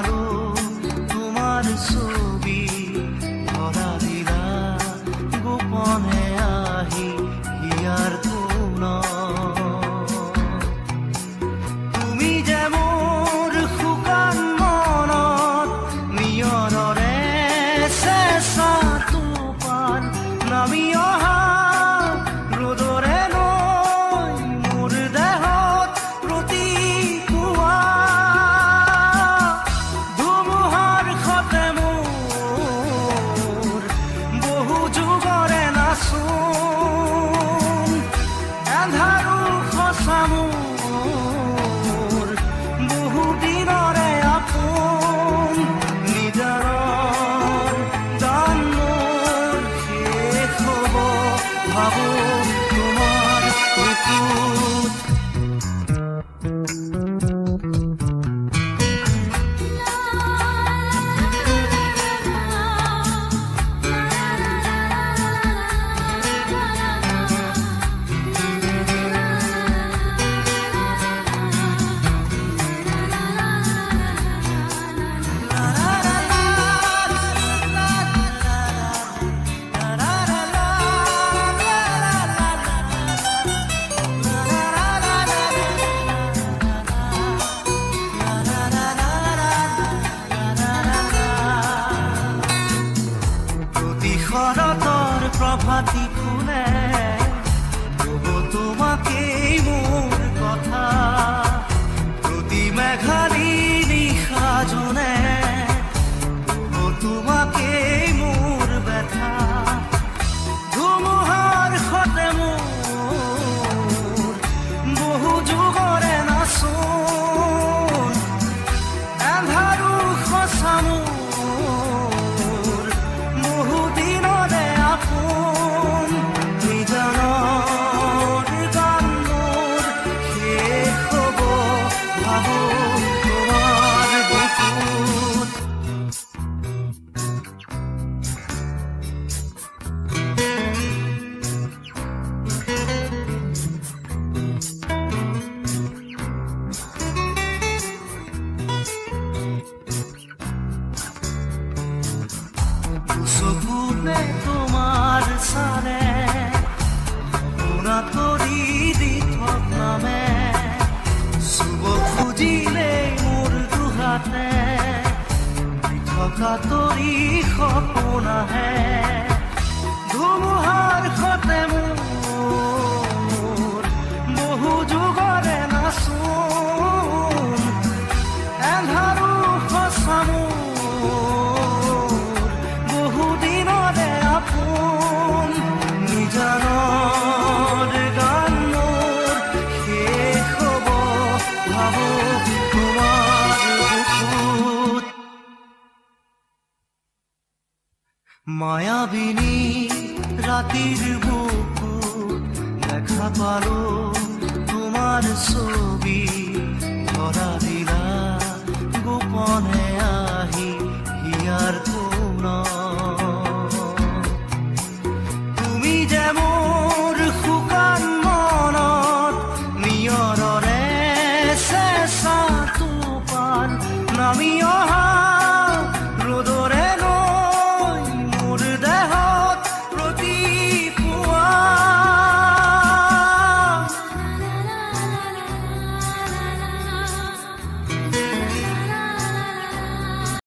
tomorrow শরতর প্রভাতী ফুলে, তবু তোমাকেই মোর কথা। প্রতি মেঘালী নিশা জনে তবু তোমাকেই মোর ব্যথা। ধুমুহাৰ সতে মোৰ বহু যুগৰে মোৰ দুহাতে থকা তৰি সপোন আহে। মায়াবিনী রাতির বুকু দেখা পালো তোমার ছবি ধরা দিলা গোপনে।